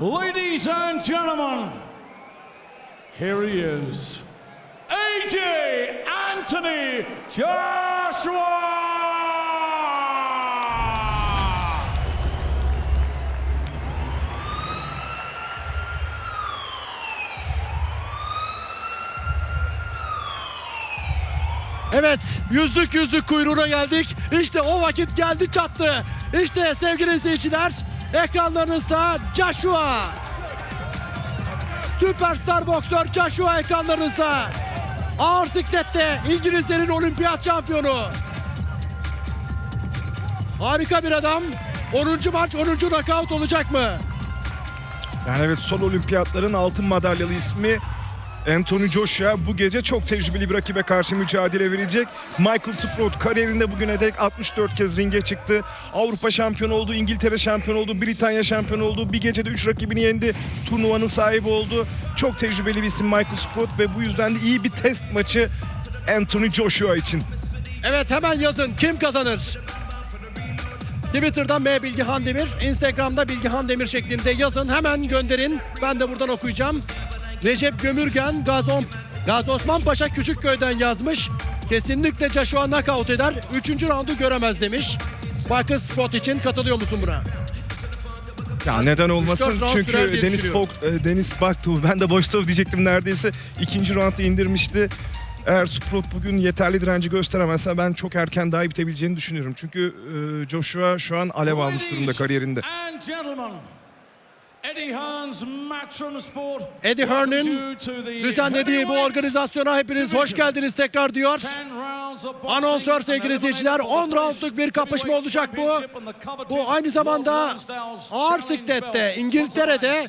Ladies and gentlemen, here he is, AJ Anthony Joshua! Evet yüzlük yüzlük kuyruğuna geldik. İşte o vakit geldi çattı. İşte sevgili izleyiciler ekranlarınızda Joshua. Süperstar boksör Joshua ekranlarınızda. Ağır siklette İngilizlerin olimpiyat şampiyonu. Harika bir adam. 10. maç 10. knockout olacak mı? Yani evet son olimpiyatların altın madalyalı ismi Anthony Joshua bu gece çok tecrübeli bir rakibe karşı mücadele verecek. Michael Sprout kariyerinde bugüne dek 64 kez ringe çıktı. Avrupa şampiyonu oldu, İngiltere şampiyonu oldu, Britanya şampiyonu oldu. Bir gecede 3 rakibini yendi. Turnuvanın sahibi oldu. Çok tecrübeli bir isim Michael Sprout ve bu yüzden de iyi bir test maçı Anthony Joshua için. Evet hemen yazın kim kazanır? Twitter'dan M Bilgihan Demir, Instagram'da Bilgihan Demir şeklinde yazın. Hemen gönderin. Ben de buradan okuyacağım. Recep Gömürgen, Gazon, Gazi Osman Paşa Küçükköy'den yazmış. Kesinlikle Joshua knockout eder. Üçüncü roundu göremez demiş. Michael Spot için katılıyor musun buna? Ya neden olmasın? dört round sürer Çünkü diye Deniz düşünüyorum. Bok, e, Deniz Baktu ben de Boştov diyecektim neredeyse. ikinci roundda indirmişti. Eğer Sprout bugün yeterli direnci gösteremezse ben çok erken daha bitebileceğini düşünüyorum. Çünkü e, Joshua şu an alev almış durumda kariyerinde. and gentlemen, Eddie Hearn's Matchroom Sport. Eddie Hearn'ın düzenlediği bu organizasyona hepiniz hoş geldiniz tekrar diyor. 10 rounds of boxing Anonsör sevgili izleyiciler 10 roundluk bir kapışma olacak bu. Bu aynı zamanda ağır siklette İngiltere'de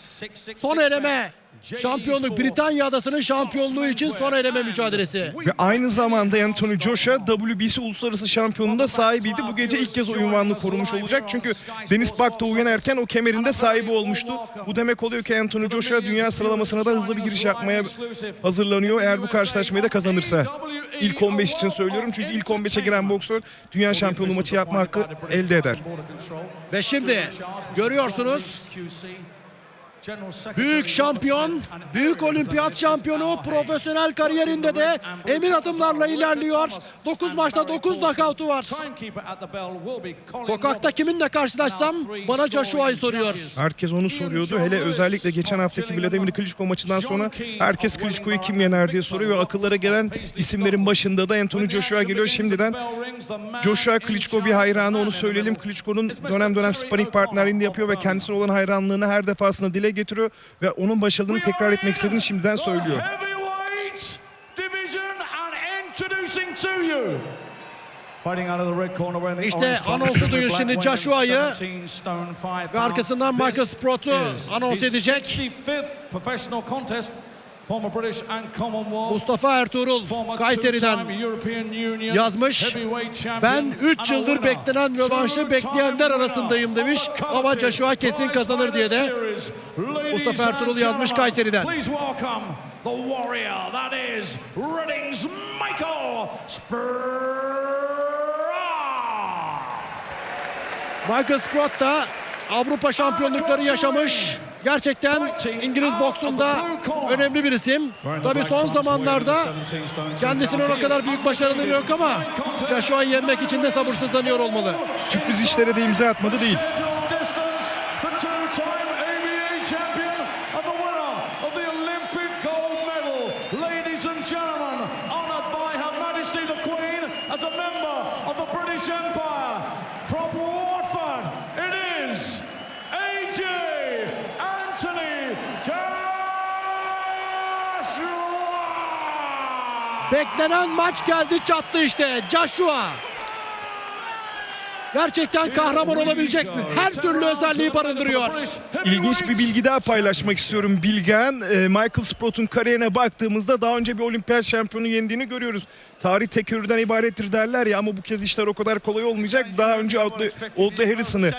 son eleme şampiyonluk Britanya Adası'nın şampiyonluğu için son eleme mücadelesi. Ve aynı zamanda Anthony Joshua WBC Uluslararası Şampiyonluğunda sahibiydi. Bu gece ilk kez o ünvanını korumuş olacak. Çünkü Deniz Bakto uyanırken o kemerinde sahibi olmuştu. Bu demek oluyor ki Anthony Joshua dünya sıralamasına da hızlı bir giriş yapmaya hazırlanıyor. Eğer bu karşılaşmayı da kazanırsa. İlk 15 için söylüyorum çünkü ilk 15'e giren boksör dünya şampiyonu maçı yapma hakkı elde eder. Ve şimdi görüyorsunuz büyük şampiyon, büyük olimpiyat şampiyonu profesyonel kariyerinde de emin adımlarla ilerliyor. 9 maçta 9 nakavtu var. Sokakta kiminle karşılaşsam bana Joshua'yı soruyor. Herkes onu soruyordu. Hele özellikle geçen haftaki Vladimir Klitschko maçından sonra herkes Klitschko'yu kim yener diye soruyor akıllara gelen isimlerin başında da Anthony Joshua geliyor. Şimdiden Joshua Klitschko bir hayranı onu söyleyelim. Klitschko'nun dönem dönem sparring partnerliğini yapıyor ve kendisine olan hayranlığını her defasında dile getiriyor ve onun başarılarını tekrar etmek istediğini şimdiden söylüyor. Heavyweight division and introducing to you. Fighting out of the red corner wearing the İşte anonsu duyun şimdi Joshua'yı 17 stone, five ve arkasından. Michael Sprout'u anons edecek. 65th professional contest. Former British and Commonwealth. Mustafa Ertuğrul Kayseri'den yazmış. Ben 3 and a yıldır beklenen rövanşı bekleyenler arasındayım demiş. Ama Joshua kesin kazanır diye de Mustafa Ertuğrul yazmış Kayseri'den. The warrior that is Reading's Michael Sprout. Michael Sprout da Avrupa şampiyonlukları yaşamış. Gerçekten İngiliz boksunda önemli bir isim. Tabii son zamanlarda kendisinin o kadar büyük başarıları yok ama Joshua'yı yenmek için de sabırsızlanıyor olmalı. Sürpriz işlere de imza atmadı değil. As a member of the British Empire. From Watford, it is AJ Anthony Joshua. Beklenen maç geldi çattı işte Joshua. Gerçekten kahraman olabilecek mi? Her türlü özelliği barındırıyor. İlginç bir bilgi daha paylaşmak istiyorum Bilgen. Ee, Michael Sprout'un kariyerine baktığımızda daha önce bir olimpiyat şampiyonu yendiğini görüyoruz. Tarih tekerrürden ibarettir derler ya ama bu kez işler o kadar kolay olmayacak. Daha önce Audley Harrison'ı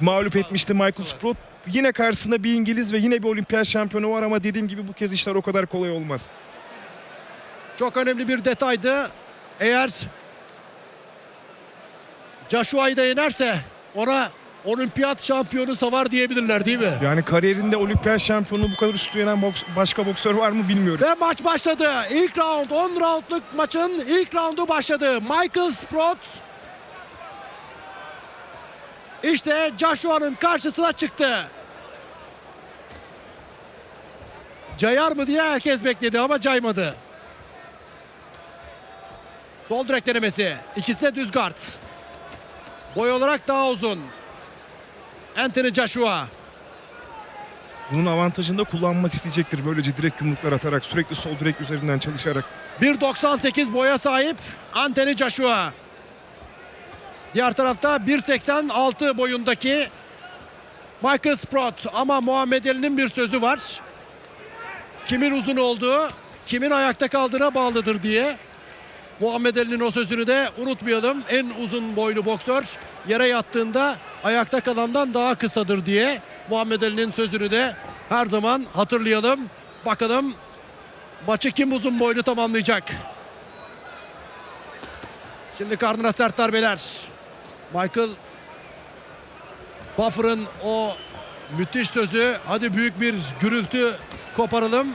mağlup etmişti Michael Sprout. Yine karşısında bir İngiliz ve yine bir olimpiyat şampiyonu var ama dediğim gibi bu kez işler o kadar kolay olmaz. Çok önemli bir detaydı. Eğer Joshua'yı da yenerse ona olimpiyat şampiyonu savar diyebilirler değil mi? Yani kariyerinde olimpiyat şampiyonu bu kadar üstü yenen boks- başka boksör var mı bilmiyorum. Ve maç başladı. İlk round 10 roundluk maçın ilk roundu başladı. Michael Sprott işte Joshua'nın karşısına çıktı. Cayar mı diye herkes bekledi ama caymadı. Sol direk denemesi. İkisi de düz guard. Boy olarak daha uzun. Anthony Joshua. Bunun avantajını da kullanmak isteyecektir. Böylece direkt yumruklar atarak sürekli sol direk üzerinden çalışarak. 1.98 boya sahip Anthony Joshua. Diğer tarafta 1.86 boyundaki Michael Sprott ama Muhammed Ali'nin bir sözü var. Kimin uzun olduğu, kimin ayakta kaldığına bağlıdır diye. Muhammed Ali'nin o sözünü de unutmayalım. En uzun boylu boksör yere yattığında ayakta kalandan daha kısadır diye. Muhammed Ali'nin sözünü de her zaman hatırlayalım. Bakalım Maçı kim uzun boylu tamamlayacak? Şimdi karnına sert darbeler. Michael Buffer'ın o müthiş sözü hadi büyük bir gürültü koparalım.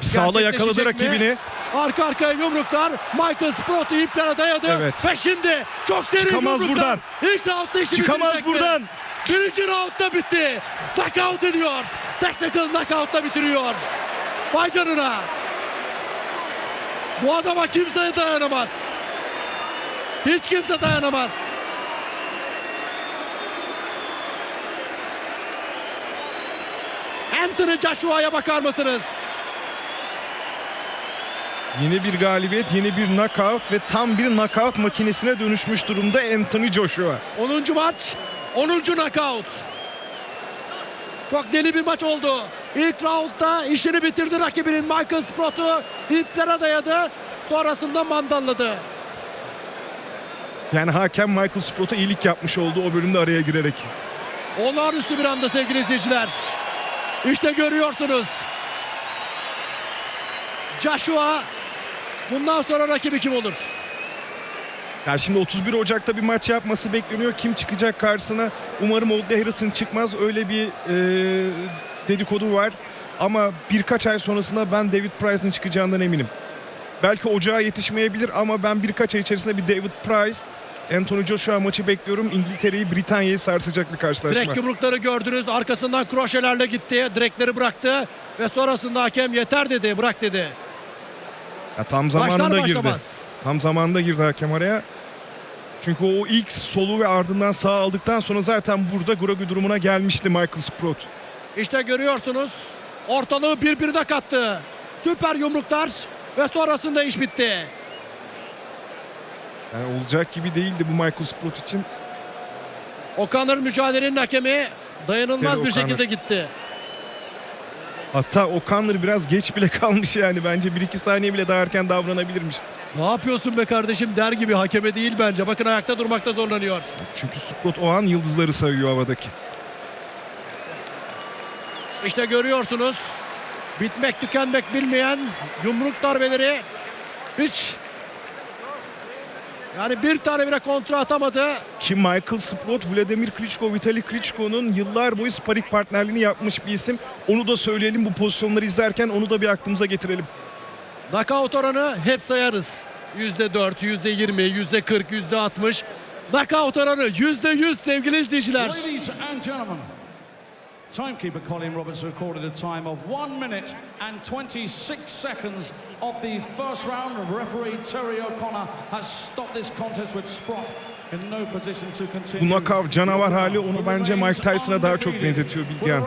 Sağda yakaladı Gerçekleşecek mi? Arka arkaya yumruklar. Michael Sprott'u iplere dayadı. Evet. Ve şimdi çok seri Çıkamaz yumruklar. buradan. İlk roundda işini Çıkamaz buradan. Birinci roundda bitti. Knockout ediyor. Technical knockout'ta bitiriyor. Vay canına. Bu adama kimse dayanamaz. Hiç kimse dayanamaz. Anthony Joshua'ya bakar mısınız? Yeni bir galibiyet, yeni bir knockout ve tam bir knockout makinesine dönüşmüş durumda Anthony Joshua. 10. maç, 10. knockout. Çok deli bir maç oldu. İlk roundda işini bitirdi rakibinin Michael Sprott'u iplere dayadı. Sonrasında mandalladı. Yani hakem Michael Sprott'a iyilik yapmış oldu o bölümde araya girerek. Olağanüstü bir anda sevgili izleyiciler. İşte görüyorsunuz. Joshua bundan sonra rakibi kim olur? Ya şimdi 31 Ocak'ta bir maç yapması bekleniyor. Kim çıkacak karşısına? Umarım Oldley Harrison çıkmaz. Öyle bir e, dedikodu var. Ama birkaç ay sonrasında ben David Price'ın çıkacağından eminim. Belki ocağa yetişmeyebilir ama ben birkaç ay içerisinde bir David Price, Anthony Joshua maçı bekliyorum. İngiltere'yi, Britanya'yı sarsacak bir karşılaşma. Direkt yumrukları gördünüz. Arkasından kroşelerle gitti. Direkleri bıraktı. Ve sonrasında hakem yeter dedi. Bırak dedi. Ya tam Başlar zamanında girdi. başlamaz. Tam zamanında girdi hakem araya. Çünkü o ilk solu ve ardından sağ aldıktan sonra zaten burada Grogu durumuna gelmişti Michael Sprott. İşte görüyorsunuz. Ortalığı birbirine kattı. Süper yumruklar. Ve sonrasında iş bitti. Yani olacak gibi değildi bu Michael Sprott için. O'Connor mücadelenin hakemi dayanılmaz Terry bir şekilde gitti. Hatta O'Connor biraz geç bile kalmış yani. Bence 1-2 saniye bile daha erken davranabilirmiş. Ne yapıyorsun be kardeşim der gibi hakeme değil bence. Bakın ayakta durmakta zorlanıyor. Çünkü Sprott o an yıldızları sayıyor havadaki. İşte görüyorsunuz. Bitmek tükenmek bilmeyen yumruk darbeleri hiç yani bir tane bile kontra atamadı. Ki Michael Sprott, Vladimir Klitschko, Vitali Klitschko'nun yıllar boyu sparring partnerliğini yapmış bir isim. Onu da söyleyelim bu pozisyonları izlerken onu da bir aklımıza getirelim. Knockout oranı hep sayarız. Yüzde dört, yüzde yirmi, yüzde kırk, yüzde altmış. Knockout oranı yüzde yüz sevgili izleyiciler. Ladies and gentlemen, timekeeper Colin Roberts recorded a time of 1 minute and 26 seconds of the first round. Referee Terry O'Connor has stopped this contest with Sprott in no position to continue. Bu knockout canavar hali onu bence Mike Tyson'a daha çok benzetiyor Bilgehan.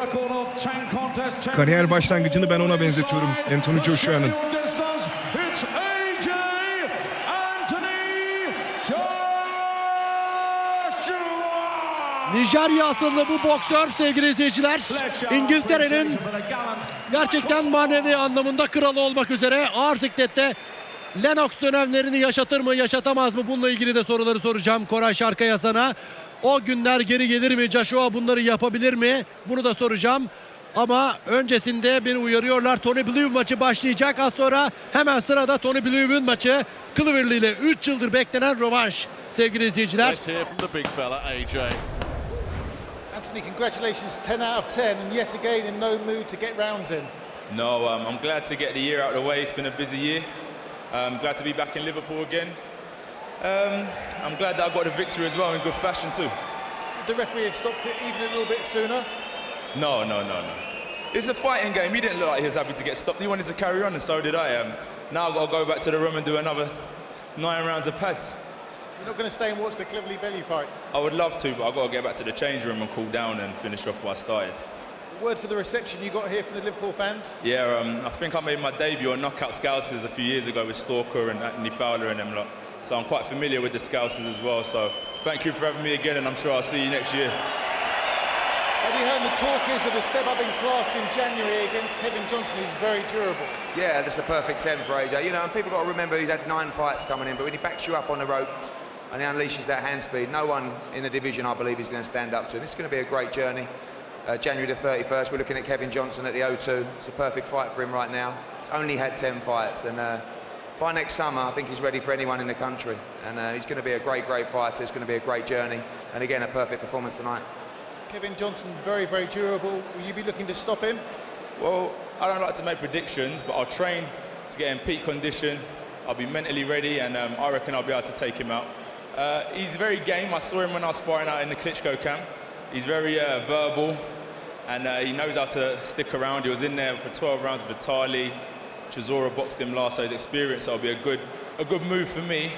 Kariyer başlangıcını ben ona benzetiyorum, Anthony Joshua'nın. It's AJ Anthony Joshua. Nijerya asıllı bu boksör sevgili izleyiciler. İngiltere'nin gerçekten manevi anlamında kralı olmak üzere ağır siklette Lennox dönemlerini yaşatır mı yaşatamaz mı bununla ilgili de soruları soracağım Koray Şarkaya sana. O günler geri gelir mi? Joshua bunları yapabilir mi? Bunu da soracağım. Ama öncesinde beni uyarıyorlar. Tony Blue maçı başlayacak. Az sonra hemen sırada Tony Blue'un maçı. Cleverly ile 3 yıldır beklenen rövanş sevgili izleyiciler. Anthony, congratulations, 10 out of 10, and yet again in no mood to get rounds in. No, um, I'm glad to get the year out of the way. It's been a busy year. I'm glad to be back in Liverpool again. Um, I'm glad that I got the victory as well in good fashion too. Should the referee have stopped it even a little bit sooner? No, no, no, no. It's a fighting game. He didn't look like he was happy to get stopped. He wanted to carry on, and so did I. Um, now I've got to go back to the room and do another nine rounds of pads. You're not going to stay and watch the Cleverly Belly fight. I would love to, but I've got to get back to the change room and cool down and finish off what I started. Word for the reception you got here from the Liverpool fans. Yeah, um, I think I made my debut on Knockout Scousers a few years ago with Stalker and Anthony Fowler and them lot. So I'm quite familiar with the Scousers as well. So thank you for having me again, and I'm sure I'll see you next year. Eddie heard the talk is of a step up in class in January against Kevin Johnson, who's very durable. Yeah, that's a perfect 10 for AJ. You know, and people got to remember he's had nine fights coming in, but when he backs you up on the ropes and he unleashes that hand speed, no one in the division, I believe, is going to stand up to him. It's going to be a great journey. Uh, January the 31st, we're looking at Kevin Johnson at the O2. It's a perfect fight for him right now. He's only had 10 fights, and uh, by next summer, I think he's ready for anyone in the country. And uh, he's going to be a great, great fighter. It's going to be a great journey. And again, a perfect performance tonight. Kevin Johnson, very, very durable. Will you be looking to stop him? Well, I don't like to make predictions, but I'll train to get in peak condition. I'll be mentally ready, and um, I reckon I'll be able to take him out. Uh, he's very game. I saw him when I was sparring out in the Klitschko camp. He's very uh, verbal, and uh, he knows how to stick around. He was in there for 12 rounds with Vitali. Chisora boxed him last, so his experience will be a good, a good move for me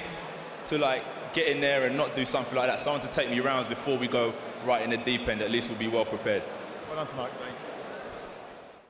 to like get in there and not do something like that. Someone to take me rounds before we go right in the deep end. At least we'll be well prepared. Well done tonight.